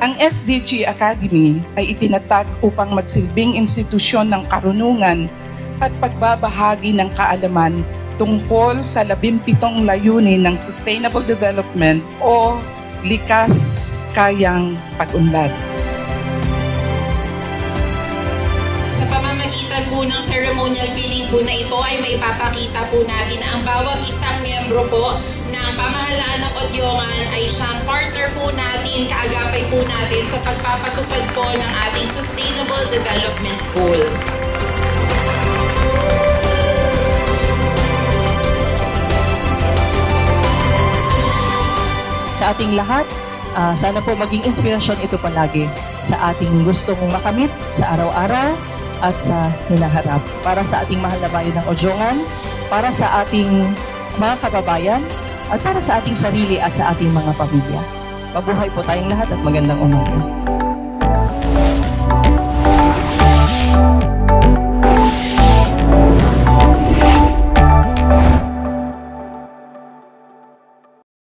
Ang SDG Academy ay itinatag upang magsilbing institusyon ng karunungan at pagbabahagi ng kaalaman tungkol sa labimpitong layunin ng Sustainable Development o likas kayang pag-unlad. Pamamagitan po ng ceremonial billing po na ito ay maipapakita po natin na ang bawat isang miyembro po ng pamahalaan ng Odyongan ay siyang partner po natin, kaagapay po natin sa pagpapatupad po ng ating Sustainable Development Goals. sa ating lahat. Ah, sana po maging inspirasyon ito palagi sa ating gustong makamit sa araw-araw at sa hinaharap. Para sa ating mahal na bayan ng Ojongan, para sa ating mga kababayan, at para sa ating sarili at sa ating mga pamilya. Mabuhay po tayong lahat at magandang umaga.